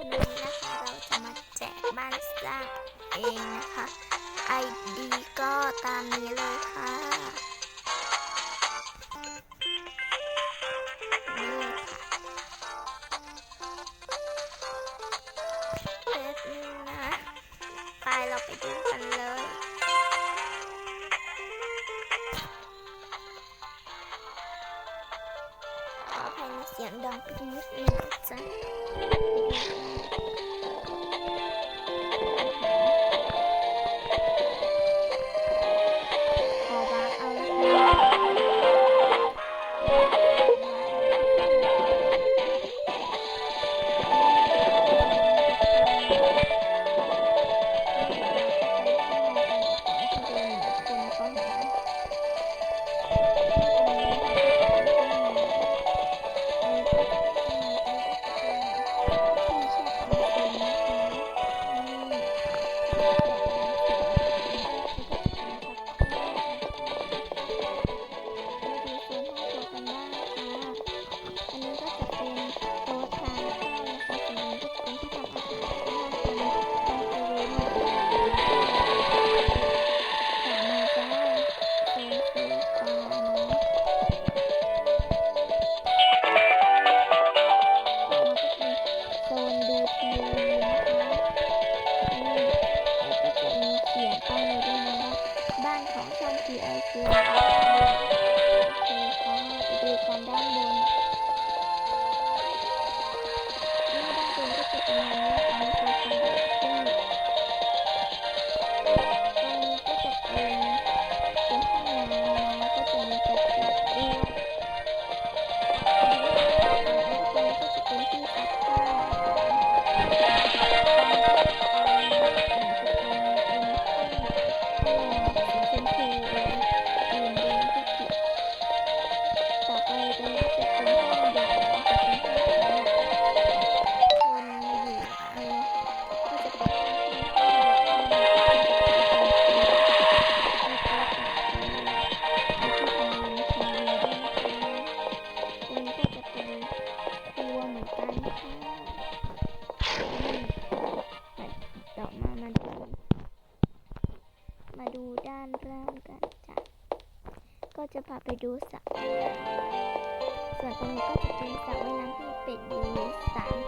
วันนี้นะคะ เราจะมาแจกบ้านสร้างเองนะคะ ID ก็ตามนี้เลยค่ะเสียงดังไปนิดนึงจ้ะ Thank you. เรามามาดู มาดูด้านล่างกันจ้ะก็จะพาไปดูสระส่วนตรงนี้ก็จะเป็นสระว่ายน้ำที่เป็ดอยู่สระ